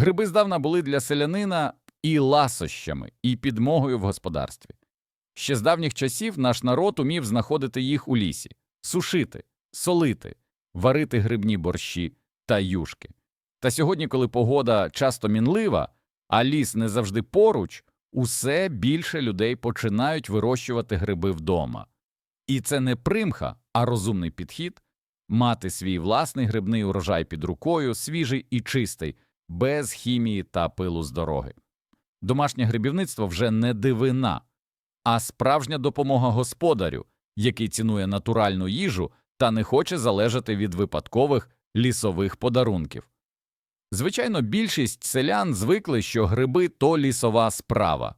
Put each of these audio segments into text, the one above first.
Гриби здавна були для селянина і ласощами, і підмогою в господарстві. Ще з давніх часів наш народ умів знаходити їх у лісі, сушити, солити, варити грибні борщі та юшки. Та сьогодні, коли погода часто мінлива, а ліс не завжди поруч, усе більше людей починають вирощувати гриби вдома. І це не примха, а розумний підхід мати свій власний грибний урожай під рукою, свіжий і чистий, без хімії та пилу з дороги. Домашнє грибівництво вже не дивина, а справжня допомога господарю, який цінує натуральну їжу та не хоче залежати від випадкових лісових подарунків. Звичайно, більшість селян звикли, що гриби то лісова справа.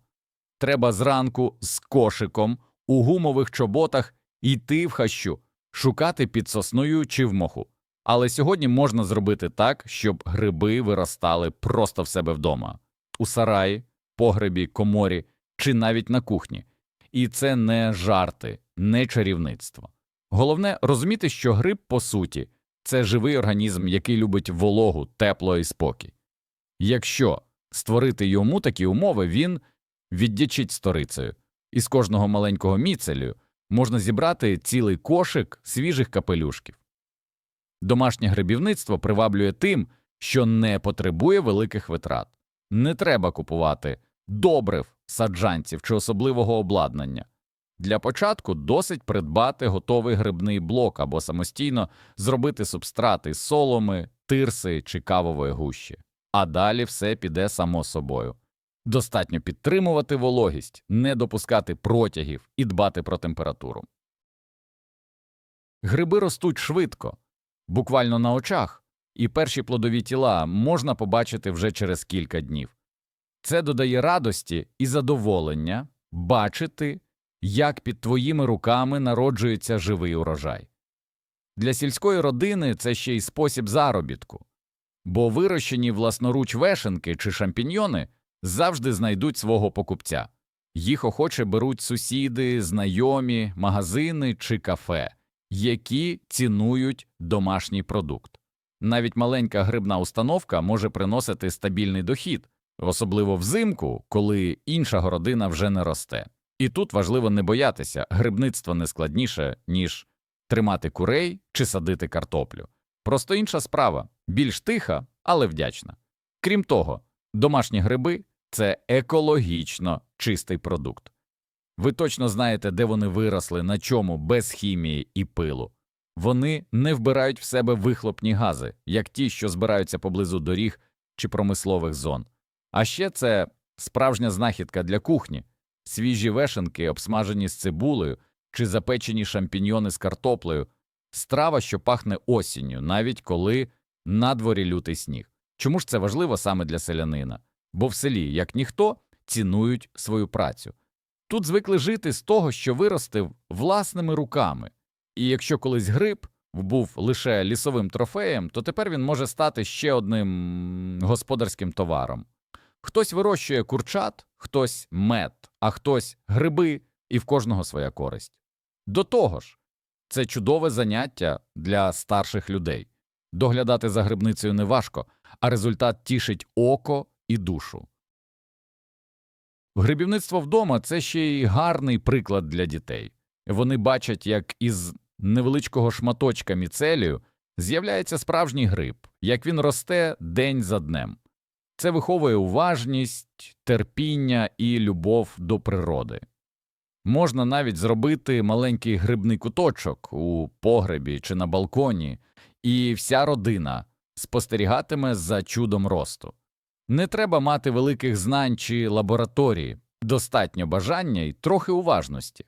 Треба зранку з кошиком у гумових чоботах йти в хащу, шукати під сосною чи в моху. Але сьогодні можна зробити так, щоб гриби виростали просто в себе вдома у сараї, погребі, коморі чи навіть на кухні. І це не жарти, не чарівництво. Головне розуміти, що гриб, по суті, це живий організм, який любить вологу, тепло і спокій. Якщо створити йому такі умови, він віддячить сторицею, і з кожного маленького міцелю можна зібрати цілий кошик свіжих капелюшків. Домашнє грибівництво приваблює тим, що не потребує великих витрат. Не треба купувати добрив, саджанців чи особливого обладнання. Для початку досить придбати готовий грибний блок або самостійно зробити субстрати з соломи, тирси чи кавової гущі, а далі все піде само собою. Достатньо підтримувати вологість, не допускати протягів і дбати про температуру. Гриби ростуть швидко, буквально на очах, і перші плодові тіла можна побачити вже через кілька днів. Це додає радості і задоволення бачити, як під твоїми руками народжується живий урожай. Для сільської родини це ще й спосіб заробітку, бо вирощені власноруч вешенки чи шампіньйони завжди знайдуть свого покупця. Їх охоче беруть сусіди, знайомі, магазини чи кафе, які цінують домашній продукт. Навіть маленька грибна установка може приносити стабільний дохід, особливо взимку, коли інша городина вже не росте. І тут важливо не боятися, грибництво не складніше, ніж тримати курей чи садити картоплю. Просто інша справа, більш тиха, але вдячна. Крім того, домашні гриби це екологічно чистий продукт. Ви точно знаєте, де вони виросли, на чому, без хімії і пилу. Вони не вбирають в себе вихлопні гази, як ті, що збираються поблизу доріг чи промислових зон. А ще це справжня знахідка для кухні, свіжі вешенки, обсмажені з цибулею чи запечені шампіньйони з картоплею, страва, що пахне осінню, навіть коли на дворі лютий сніг. Чому ж це важливо саме для селянина? Бо в селі, як ніхто, цінують свою працю. Тут звикли жити з того, що виростив власними руками, і якщо колись гриб був лише лісовим трофеєм, то тепер він може стати ще одним господарським товаром. Хтось вирощує курчат, хтось мед, а хтось гриби, і в кожного своя користь. До того ж, це чудове заняття для старших людей. Доглядати за грибницею неважко, а результат тішить око і душу. Грибівництво вдома це ще й гарний приклад для дітей. Вони бачать, як із невеличкого шматочка міцелію з'являється справжній гриб, як він росте день за днем. Це виховує уважність, терпіння і любов до природи. Можна навіть зробити маленький грибний куточок у погребі чи на балконі, і вся родина спостерігатиме за чудом росту. Не треба мати великих знань чи лабораторії, достатньо бажання і трохи уважності.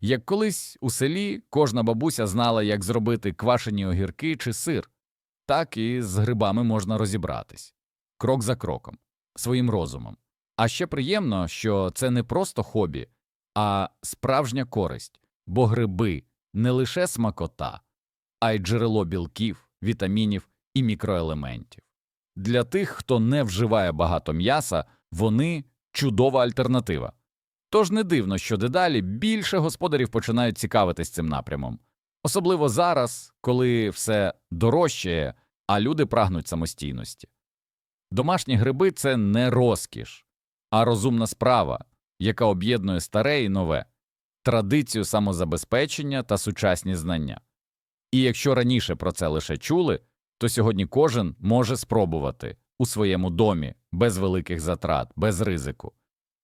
Як колись у селі кожна бабуся знала, як зробити квашені огірки чи сир, так і з грибами можна розібратись крок за кроком, своїм розумом. А ще приємно, що це не просто хобі, а справжня користь, бо гриби не лише смакота, а й джерело білків, вітамінів і мікроелементів. Для тих, хто не вживає багато м'яса, вони чудова альтернатива. Тож не дивно, що дедалі більше господарів починають цікавитись цим напрямом, особливо зараз, коли все дорожчає, а люди прагнуть самостійності. Домашні гриби це не розкіш, а розумна справа, яка об'єднує старе і нове, традицію самозабезпечення та сучасні знання. І якщо раніше про це лише чули, то сьогодні кожен може спробувати у своєму домі без великих затрат, без ризику.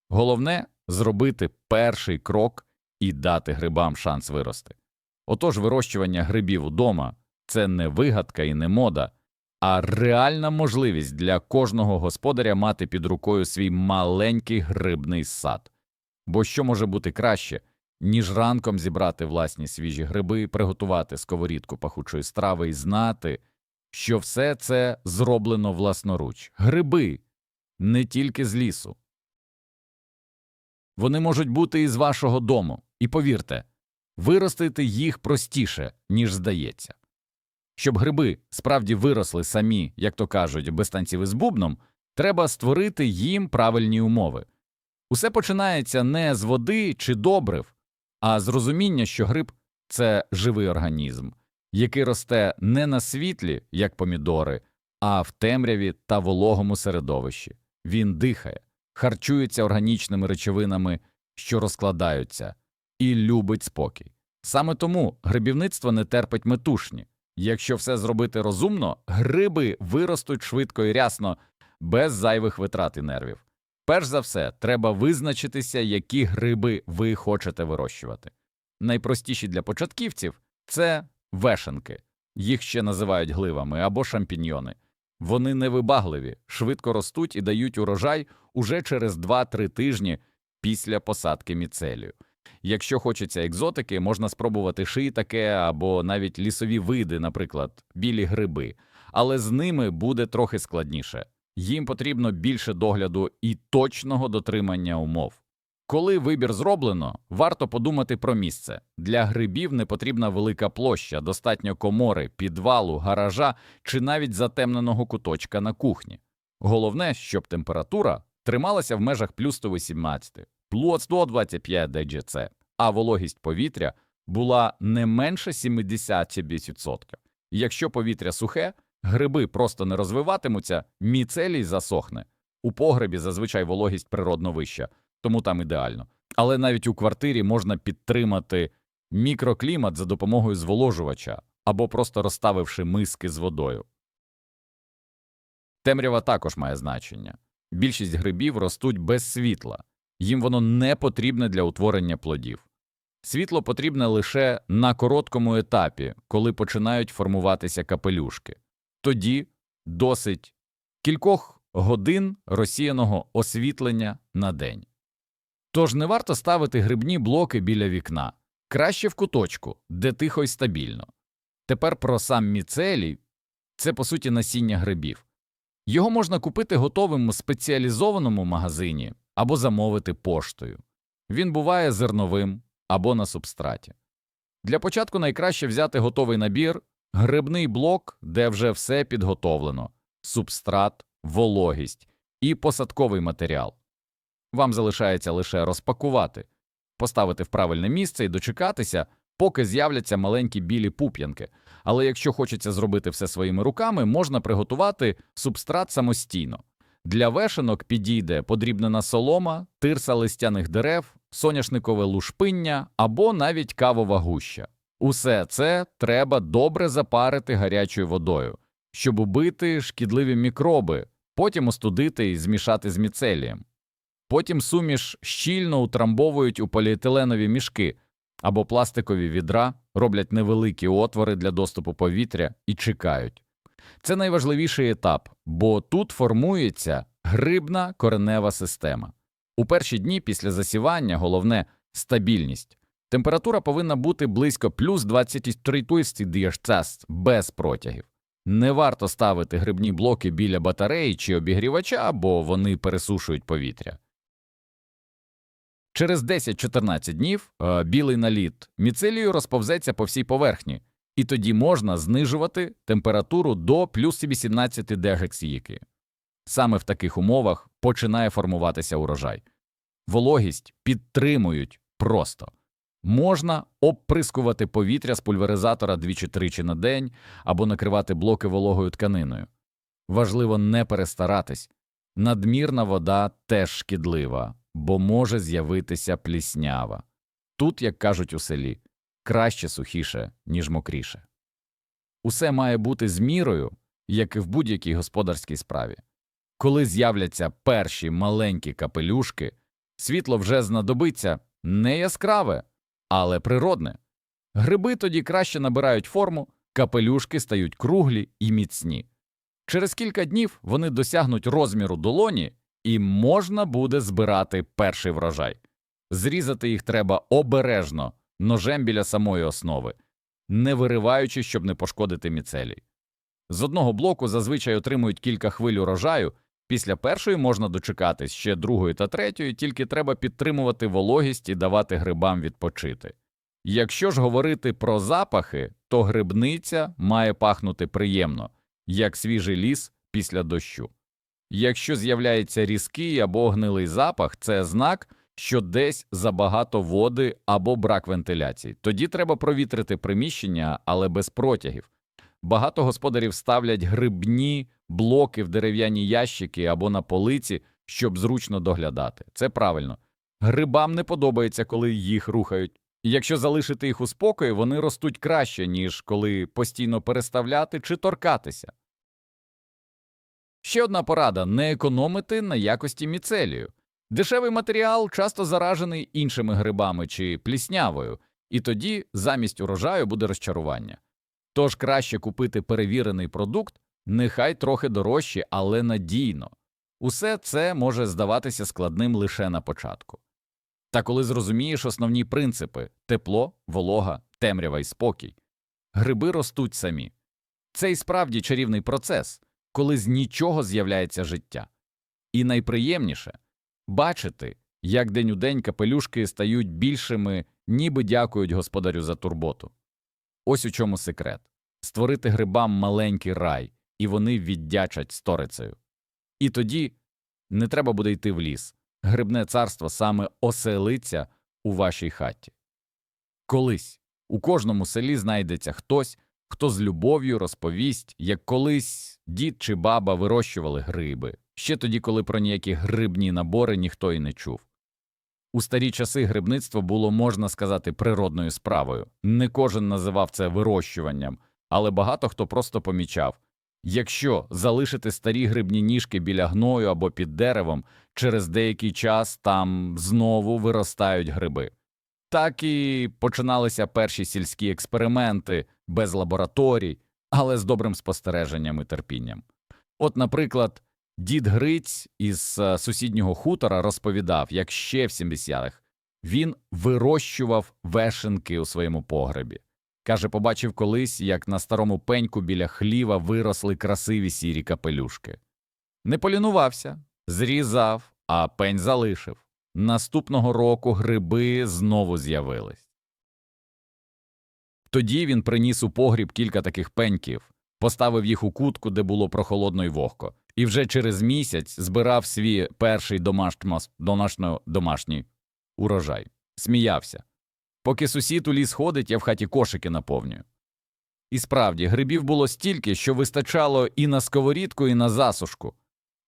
Головне зробити перший крок і дати грибам шанс вирости. Отож, вирощування грибів удома це не вигадка і не мода, а реальна можливість для кожного господаря мати під рукою свій маленький грибний сад. Бо що може бути краще, ніж ранком зібрати власні свіжі гриби, приготувати сковорідку пахучої страви і знати, що все це зроблено власноруч. Гриби не тільки з лісу. Вони можуть бути і з вашого дому, і повірте, виростити їх простіше, ніж здається. Щоб гриби справді виросли самі, як то кажуть, без танців із бубном, треба створити їм правильні умови. Усе починається не з води чи добрив, а з розуміння, що гриб це живий організм, який росте не на світлі, як помідори, а в темряві та вологому середовищі. Він дихає, харчується органічними речовинами, що розкладаються, і любить спокій. Саме тому грибівництво не терпить метушні. Якщо все зробити розумно, гриби виростуть швидко і рясно, без зайвих витрат і нервів. Перш за все, треба визначитися, які гриби ви хочете вирощувати. Найпростіші для початківців це вешенки, їх ще називають гливами або шампіньйони. Вони невибагливі, швидко ростуть і дають урожай уже через 2-3 тижні після посадки міцелію. Якщо хочеться екзотики, можна спробувати шиїтаке або навіть лісові види, наприклад, білі гриби, але з ними буде трохи складніше. Їм потрібно більше догляду і точного дотримання умов. Коли вибір зроблено, варто подумати про місце. Для грибів не потрібна велика площа, достатньо комори, підвалу, гаража чи навіть затемненого куточка на кухні. Головне, щоб температура трималася в межах плюс 118, плюс 125 ДГЦ, а вологість повітря була не менше 70%. Якщо повітря сухе, гриби просто не розвиватимуться, міцелій засохне. У погребі зазвичай вологість природно вища, тому там ідеально. Але навіть у квартирі можна підтримати мікроклімат за допомогою зволожувача або просто розставивши миски з водою. Темрява також має значення. Більшість грибів ростуть без світла, їм воно не потрібне для утворення плодів. Світло потрібне лише на короткому етапі, коли починають формуватися капелюшки. Тоді досить кількох годин розсіяного освітлення на день. Тож не варто ставити грибні блоки біля вікна, краще в куточку, де тихо й стабільно. Тепер про сам міцелій – це по суті насіння грибів. Його можна купити готовим у спеціалізованому магазині або замовити поштою. Він буває зерновим або на субстраті. Для початку найкраще взяти готовий набір, грибний блок, де вже все підготовлено, субстрат, вологість і посадковий матеріал. Вам залишається лише розпакувати, поставити в правильне місце і дочекатися, поки з'являться маленькі білі пуп'янки. Але якщо хочеться зробити все своїми руками, можна приготувати субстрат самостійно. Для вешенок підійде подрібнена солома, тирса листяних дерев, соняшникове лушпиння або навіть кавова гуща. Усе це треба добре запарити гарячою водою, щоб убити шкідливі мікроби, потім остудити і змішати з міцелієм. Потім суміш щільно утрамбовують у поліетиленові мішки або пластикові відра, роблять невеликі отвори для доступу повітря і чекають. Це найважливіший етап, бо тут формується грибна коренева система. У перші дні після засівання головне стабільність. Температура повинна бути близько плюс 23 дієшцес без протягів. Не варто ставити грибні блоки біля батареї чи обігрівача, бо вони пересушують повітря. Через 10-14 днів е, білий наліт міцелію розповзеться по всій поверхні, і тоді можна знижувати температуру до плюс 18 дегексіїки. Саме в таких умовах починає формуватися урожай. Вологість підтримують просто. Можна обприскувати повітря з пульверизатора двічі-тричі на день або накривати блоки вологою тканиною. Важливо не перестаратись. Надмірна вода теж шкідлива, бо може з'явитися пліснява. Тут, як кажуть у селі, краще сухіше, ніж мокріше. Усе має бути з мірою, як і в будь-якій господарській справі. Коли з'являться перші маленькі капелюшки, світло вже знадобиться не яскраве, але природне. Гриби тоді краще набирають форму, капелюшки стають круглі і міцні. Через кілька днів вони досягнуть розміру долоні, і можна буде збирати перший врожай. Зрізати їх треба обережно, ножем біля самої основи, не вириваючи, щоб не пошкодити міцелій. З одного блоку зазвичай отримують кілька хвиль урожаю, після першої можна дочекатись ще другої та третьої, тільки треба підтримувати вологість і давати грибам відпочити. Якщо ж говорити про запахи, то грибниця має пахнути приємно, як свіжий ліс після дощу. Якщо з'являється різкий або гнилий запах, це знак, що десь забагато води або брак вентиляції. Тоді треба провітрити приміщення, але без протягів. Багато господарів ставлять грибні блоки в дерев'яні ящики або на полиці, щоб зручно доглядати. Це правильно. Грибам не подобається, коли їх рухають. Якщо залишити їх у спокої, вони ростуть краще, ніж коли постійно переставляти чи торкатися. Ще одна порада не економити на якості міцелію. Дешевий матеріал часто заражений іншими грибами чи пліснявою, і тоді замість урожаю буде розчарування. Тож краще купити перевірений продукт, нехай трохи дорожче, але надійно. Усе це може здаватися складним лише на початку. Та коли зрозумієш основні принципи тепло, волога, темрява і спокій, гриби ростуть самі. Це і справді чарівний процес, коли з нічого з'являється життя. І найприємніше бачити, як день у день капелюшки стають більшими, ніби дякують господарю за турботу. Ось у чому секрет створити грибам маленький рай, і вони віддячать сторицею. І тоді не треба буде йти в ліс. Грибне царство саме оселиться у вашій хаті. Колись у кожному селі знайдеться хтось, хто з любов'ю розповість, як колись дід чи баба вирощували гриби, ще тоді, коли про ніякі грибні набори ніхто і не чув. У старі часи грибництво було, можна сказати, природною справою. Не кожен називав це вирощуванням, але багато хто просто помічав якщо залишити старі грибні ніжки біля гною або під деревом, через деякий час там знову виростають гриби. Так і починалися перші сільські експерименти без лабораторій, але з добрим спостереженням і терпінням. От, наприклад, дід Гриць із е, сусіднього хутора розповідав, як ще в 70-х він вирощував вешенки у своєму погребі. Каже, побачив колись, як на старому пеньку біля хліва виросли красиві сірі капелюшки. Не полінувався, зрізав, а пень залишив. Наступного року гриби знову з'явились. Тоді він приніс у погріб кілька таких пеньків, поставив їх у кутку, де було прохолодно й вогко, і вже через місяць збирав свій перший домашньо- домашній урожай. Сміявся. Поки сусід у ліс ходить, я в хаті кошики наповнюю. І справді, грибів було стільки, що вистачало і на сковорідку, і на засушку.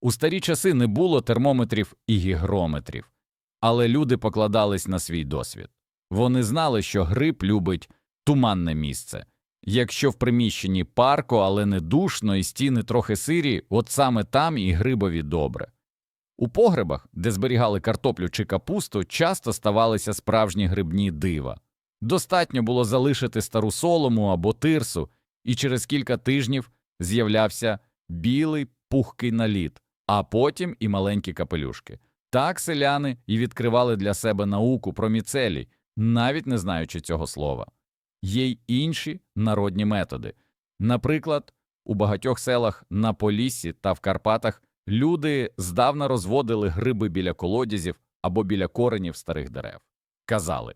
У старі часи не було термометрів і гігрометрів, але люди покладались на свій досвід. Вони знали, що гриб любить туманне місце. Якщо в приміщенні парко, але не душно, і стіни трохи сирі, от саме там і грибові добре. У погребах, де зберігали картоплю чи капусту, часто ставалися справжні грибні дива. Достатньо було залишити стару солому або тирсу, і через кілька тижнів з'являвся білий пухкий наліт, а потім і маленькі капелюшки. Так селяни і відкривали для себе науку про міцелій, навіть не знаючи цього слова. Є й інші народні методи. Наприклад, у багатьох селах на Поліссі та в Карпатах люди здавна розводили гриби біля колодязів або біля коренів старих дерев. Казали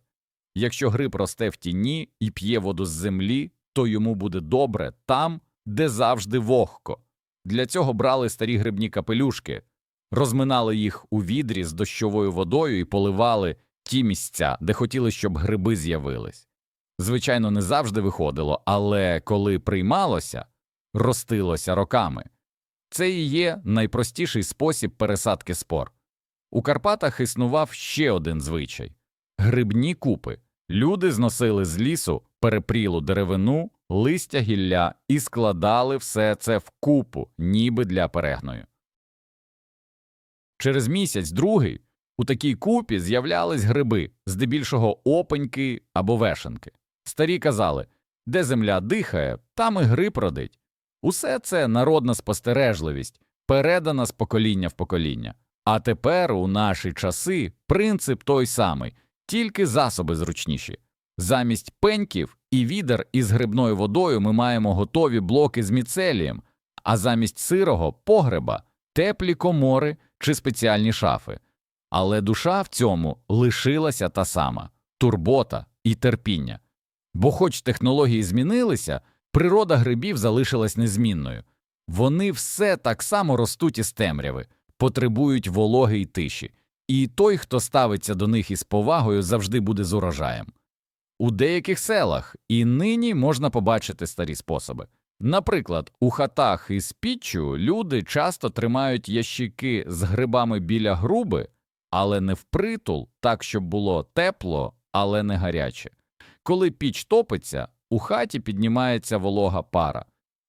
якщо гриб росте в тіні і п'є воду з землі, то йому буде добре там, де завжди вогко. Для цього брали старі грибні капелюшки, розминали їх у відрі з дощовою водою і поливали ті місця, де хотіли, щоб гриби з'явились. Звичайно, не завжди виходило, але коли приймалося, ростилося роками. Це і є найпростіший спосіб пересадки спор. У Карпатах існував ще один звичай грибні купи. Люди зносили з лісу перепрілу деревину, листя гілля і складали все це в купу, ніби для перегною. Через місяць другий у такій купі з'являлись гриби, здебільшого опеньки або вешенки. Старі казали, де земля дихає, там і гриб родить. Усе це народна спостережливість, передана з покоління в покоління. А тепер, у наші часи, принцип той самий, тільки засоби зручніші. Замість пеньків і відер із грибною водою ми маємо готові блоки з міцелієм, а замість сирого погреба теплі комори чи спеціальні шафи. Але душа в цьому лишилася та сама турбота і терпіння. Бо, хоч технології змінилися, природа грибів залишилась незмінною. Вони все так само ростуть із темряви, потребують вологи й тиші, і той, хто ставиться до них із повагою, завжди буде з урожаєм. У деяких селах і нині можна побачити старі способи. Наприклад, у хатах із піччю люди часто тримають ящики з грибами біля груби, але не впритул, так щоб було тепло, але не гаряче. Коли піч топиться, у хаті піднімається волога пара,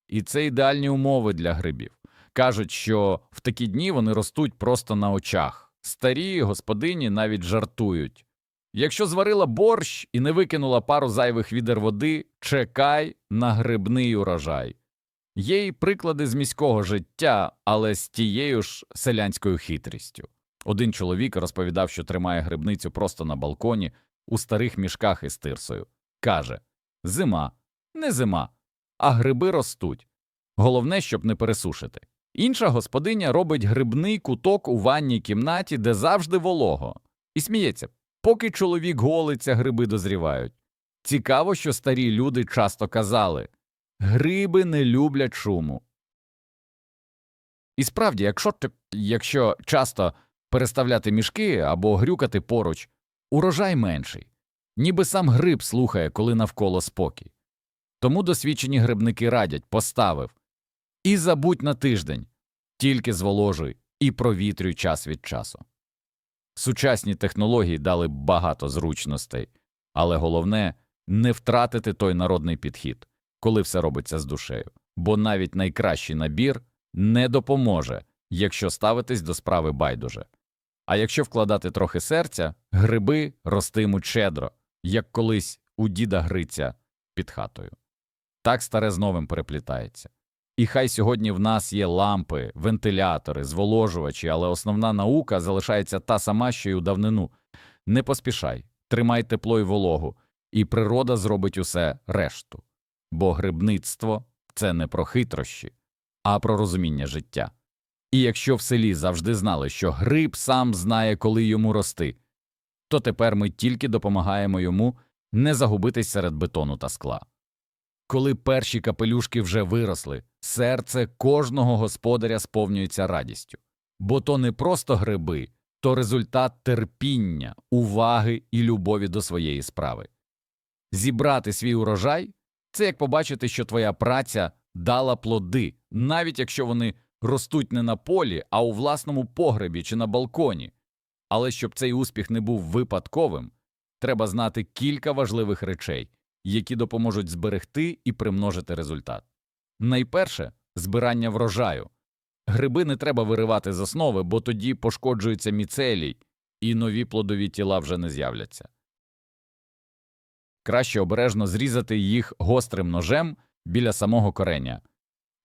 і це ідеальні умови для грибів. Кажуть, що в такі дні вони ростуть просто на очах. Старі господині навіть жартують. Якщо зварила борщ і не викинула пару зайвих відер води, чекай на грибний урожай. Є й приклади з міського життя, але з тією ж селянською хитрістю. Один чоловік розповідав, що тримає грибницю просто на балконі у старих мішках із тирсою. Каже Зима, не зима, а гриби ростуть. Головне, щоб не пересушити. Інша господиня робить грибний куток у ванній кімнаті, де завжди волого, і сміється, поки чоловік голиться, гриби дозрівають. Цікаво, що старі люди часто казали гриби не люблять шуму. І справді, якщо, якщо часто переставляти мішки або грюкати поруч, урожай менший, ніби сам гриб слухає, коли навколо спокій. Тому досвідчені грибники радять поставив і забудь на тиждень, тільки зволожуй і провітрюй час від часу. Сучасні технології дали багато зручностей, але головне не втратити той народний підхід, коли все робиться з душею, бо навіть найкращий набір не допоможе, якщо ставитись до справи байдуже. А якщо вкладати трохи серця, гриби ростимуть щедро, як колись у діда Гриця під хатою. Так старе з новим переплітається. І хай сьогодні в нас є лампи, вентилятори, зволожувачі, але основна наука залишається та сама, що й у давнину. Не поспішай, тримай тепло й вологу, і природа зробить усе решту. Бо грибництво це не про хитрощі, а про розуміння життя. І якщо в селі завжди знали, що гриб сам знає, коли йому рости, то тепер ми тільки допомагаємо йому не загубитись серед бетону та скла. Коли перші капелюшки вже виросли, серце кожного господаря сповнюється радістю, бо то не просто гриби, то результат терпіння, уваги і любові до своєї справи. Зібрати свій урожай це як побачити, що твоя праця дала плоди, навіть якщо вони ростуть не на полі, а у власному погребі чи на балконі. Але щоб цей успіх не був випадковим, треба знати кілька важливих речей, які допоможуть зберегти і примножити результат. Найперше збирання врожаю. Гриби не треба виривати з основи, бо тоді пошкоджується міцелій, і нові плодові тіла вже не з'являться. Краще обережно зрізати їх гострим ножем біля самого кореня.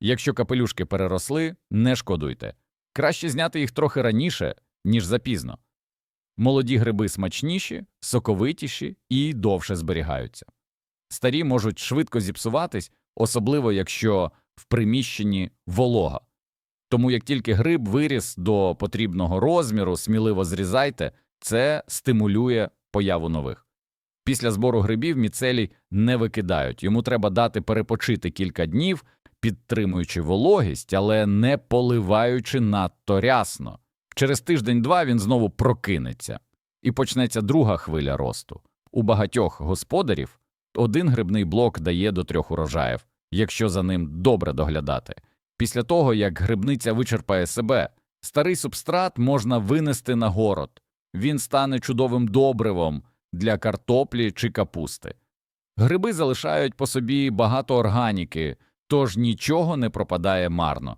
Якщо капелюшки переросли, не шкодуйте. Краще зняти їх трохи раніше, ніж запізно. Молоді гриби смачніші, соковитіші і довше зберігаються. Старі можуть швидко зіпсуватись, особливо якщо в приміщенні волога. Тому як тільки гриб виріс до потрібного розміру, сміливо зрізайте, це стимулює появу нових. Після збору грибів міцелій не викидають, йому треба дати перепочити кілька днів, підтримуючи вологість, але не поливаючи надто рясно. Через тиждень-два він знову прокинеться, і почнеться друга хвиля росту. У багатьох господарів один грибний блок дає до трьох урожаїв, якщо за ним добре доглядати. Після того, як грибниця вичерпає себе, старий субстрат можна винести на город. Він стане чудовим добривом для картоплі чи капусти. Гриби залишають по собі багато органіки, тож нічого не пропадає марно.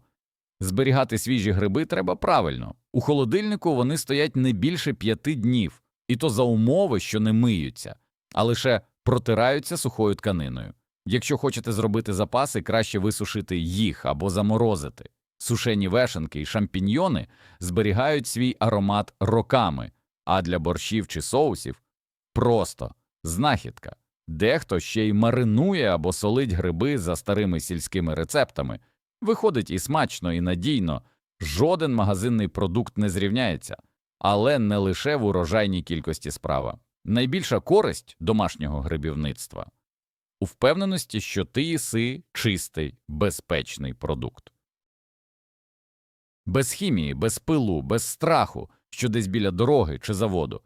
Зберігати свіжі гриби треба правильно. У холодильнику вони стоять не більше п'яти днів, і то за умови, що не миються, а лише протираються сухою тканиною. Якщо хочете зробити запаси, краще висушити їх або заморозити. Сушені вешенки і шампіньйони зберігають свій аромат роками, а для борщів чи соусів просто знахідка. Дехто ще й маринує або солить гриби за старими сільськими рецептами. Виходить і смачно, і надійно, жоден магазинний продукт не зрівняється, але не лише в урожайній кількості справа. Найбільша користь домашнього грибівництва у впевненості, що ти їси чистий, безпечний продукт. Без хімії, без пилу, без страху, що десь біля дороги чи заводу.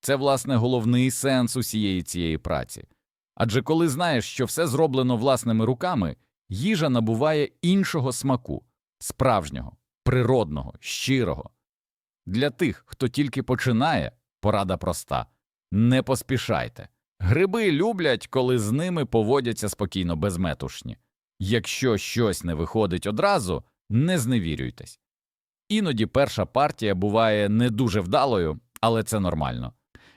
Це, власне, головний сенс усієї цієї праці. Адже коли знаєш, що все зроблено власними руками, їжа набуває іншого смаку, справжнього, природного, щирого. Для тих, хто тільки починає, порада проста не поспішайте. Гриби люблять, коли з ними поводяться спокійно безметушні. Якщо щось не виходить одразу, не зневірюйтесь. Іноді перша партія буває не дуже вдалою, але це нормально.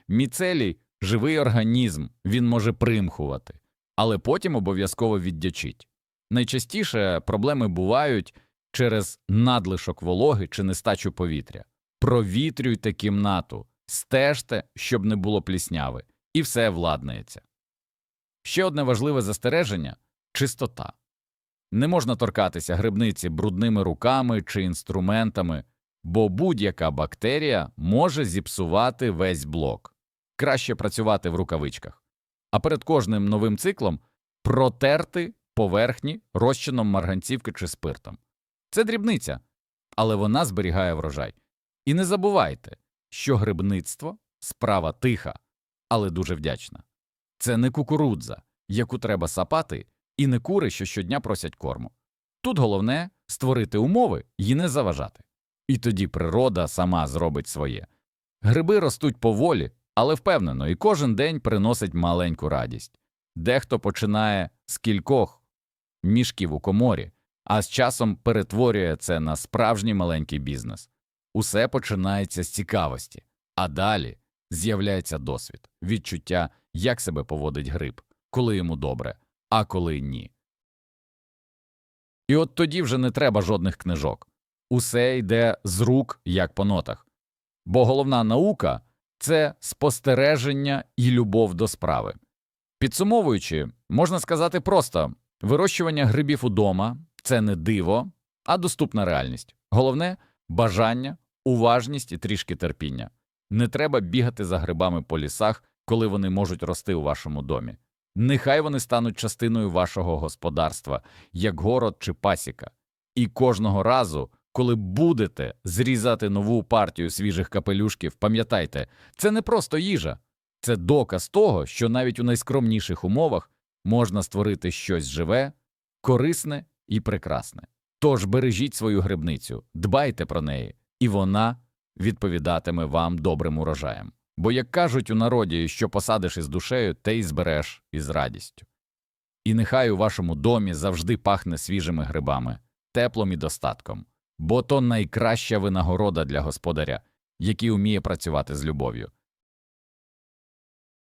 Міцелій живий організм, він може примхувати, але потім обов'язково віддячить. Найчастіше проблеми бувають через надлишок вологи чи нестачу повітря. Провітрюйте кімнату, стежте, щоб не було плісняви, і все владнається. Ще одне важливе застереження чистота. Не можна торкатися грибниці брудними руками чи інструментами, бо будь-яка бактерія може зіпсувати весь блок. Краще працювати в рукавичках, а перед кожним новим циклом протерти поверхні розчином марганцівки чи спиртом. Це дрібниця, але вона зберігає врожай. І не забувайте, що грибництво справа тиха, але дуже вдячна. Це не кукурудза, яку треба сапати, і не кури, що щодня просять корму. Тут головне створити умови і не заважати. І тоді природа сама зробить своє. Гриби ростуть поволі, але впевнено, і кожен день приносить маленьку радість. Дехто починає з кількох мішків у коморі, а з часом перетворює це на справжній маленький бізнес. Усе починається з цікавості, а далі з'являється досвід, відчуття, як себе поводить гриб, коли йому добре, а коли ні. І от тоді вже не треба жодних книжок. Усе йде з рук, як по нотах. Бо головна наука це спостереження і любов до справи. Підсумовуючи, можна сказати просто вирощування грибів удома це не диво, а доступна реальність. Головне бажання, уважність і трішки терпіння. Не треба бігати за грибами по лісах, коли вони можуть рости у вашому домі. Нехай вони стануть частиною вашого господарства, як город чи пасіка. І кожного разу, коли будете зрізати нову партію свіжих капелюшків, пам'ятайте, це не просто їжа, це доказ того, що навіть у найскромніших умовах можна створити щось живе, корисне і прекрасне. Тож бережіть свою грибницю, дбайте про неї, і вона відповідатиме вам добрим урожаєм. Бо, як кажуть у народі, що посадиш із душею, те й збереш із радістю. І нехай у вашому домі завжди пахне свіжими грибами, теплом і достатком, бо то найкраща винагорода для господаря, який уміє працювати з любов'ю.